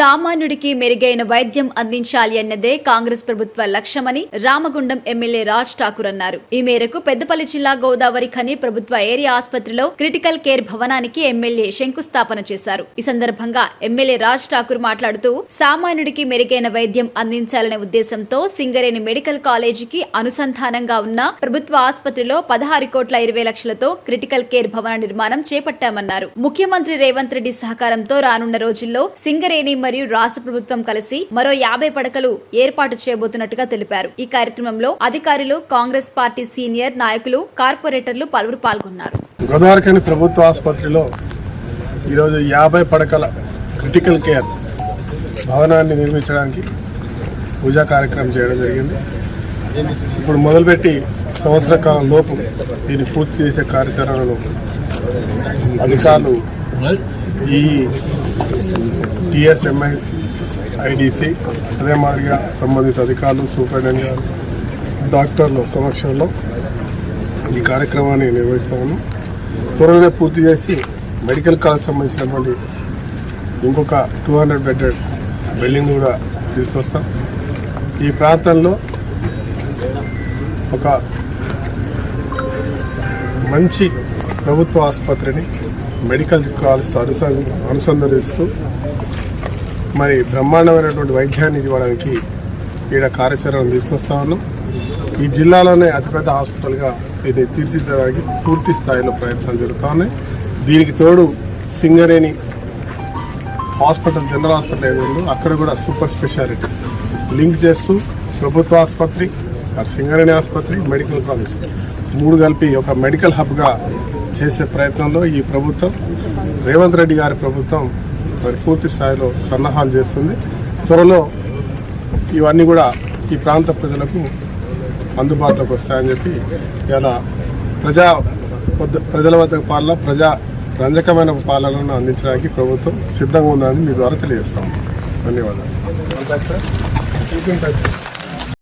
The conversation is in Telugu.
సామాన్యుడికి మెరుగైన వైద్యం అందించాలి అన్నదే కాంగ్రెస్ ప్రభుత్వ లక్ష్యమని రామగుండం ఎమ్మెల్యే రాజ్ ఠాకూర్ అన్నారు. ఈ మేరకు పెద్దపల్లి జిల్లా గోదావరి ఖని ప్రభుత్వ ఏరియా ఆసుపత్రిలో క్రిటికల్ కేర్ భవనానికి ఎమ్మెల్యే శంకుస్థాపన చేశారు. ఈ సందర్భంగా ఎమ్మెల్యే రాజ్ ఠాకూర్ మాట్లాడుతూ సామాన్యుడికి మెరుగైన వైద్యం అందించాలనే ఉద్దేశంతో సింగరేణి మెడికల్ కాలేజీకి అనుసంధానంగా ఉన్న ప్రభుత్వ ఆసుపత్రిలో పదహారు కోట్ల ఇరవై లక్షలతో క్రిటికల్ కేర్ భవన నిర్మాణం చేపట్టామన్నారు. ముఖ్యమంత్రి రేవంత్ రెడ్డి సహకారంతో రానున్న రోజుల్లో సింగరేణి మరియు రాష్ట్ర ప్రభుత్వం కలిసి మరో యాభై పడకలు ఏర్పాటు చేయబోతున్నట్టుగా తెలిపారు. ఈ కార్యక్రమంలో అధికారులు కాంగ్రెస్ పార్టీ సీనియర్ నాయకులు కార్పొరేటర్లు పలువురు పాల్గొన్నారు. గోదావరిఖని ప్రభుత్వ ఆసుపత్రిలో ఈరోజు యాభై పడకల క్రిటికల్ కేర్ భవనాన్ని నిర్మించడానికి పూజా కార్యక్రమం చేయడం జరిగింది. ఇప్పుడు మొదలుపెట్టి సంవత్సర కాలం లోపు దీన్ని పూర్తి చేసే కార్యాచరణను అధికారులు ఈ టిఎస్ఎంఐ ఐడిసి అదే మాదిరిగా సంబంధిత అధికారులు సూపరింటెండెంట్ గారు డాక్టర్ల సమక్షంలో ఈ కార్యక్రమాన్ని నిర్వహిస్తాము. త్వరగా పూర్తి చేసి మెడికల్ కాలేజ్ సంబంధించినటువంటి ఇంకొక టూ హండ్రెడ్ బెడెడ్ బిల్డింగ్ కూడా తీసుకొస్తాం. ఈ ప్రాంతంలో ఒక మంచి ప్రభుత్వ ఆసుపత్రిని మెడికల్ కాలేజ్తో అనుసంధ అనుసంధానిస్తూ మరి బ్రహ్మాండమైనటువంటి వైద్యాన్ని ఇవ్వడానికి ఈడ కార్యాచరణ తీసుకొస్తా ఉన్నాం. ఈ జిల్లాలోనే అతిపెద్ద హాస్పిటల్గా ఇది తీర్చిదిద్దడానికి పూర్తి స్థాయిలో ప్రయత్నాలు జరుగుతూ ఉన్నాయి. దీనికి తోడు సింగరేణి హాస్పిటల్ జనరల్ హాస్పిటల్ ఏదో అక్కడ కూడా సూపర్ స్పెషాలిటీ. లింక్ చేస్తూ ప్రభుత్వ ఆసుపత్రి సింగరేణి ఆసుపత్రి మెడికల్ కాలేజ్. మూడు కలిపి ఒక మెడికల్ హబ్గా చేసే ప్రయత్నంలో ఈ ప్రభుత్వం రేవంత్ రెడ్డి గారి ప్రభుత్వం మరి పూర్తి స్థాయిలో సన్నాహాలు చేస్తుంది. త్వరలో ఇవన్నీ కూడా ఈ ప్రాంత ప్రజలకు అందుబాటులోకి వస్తాయని చెప్పి ఇలా ప్రజా వద్ద ప్రజల వద్ద పాలన ప్రజా రంజకమైన పాలనను అందించడానికి ప్రభుత్వం సిద్ధంగా ఉందని మీ ద్వారా తెలియజేస్తాం. ధన్యవాదాలు.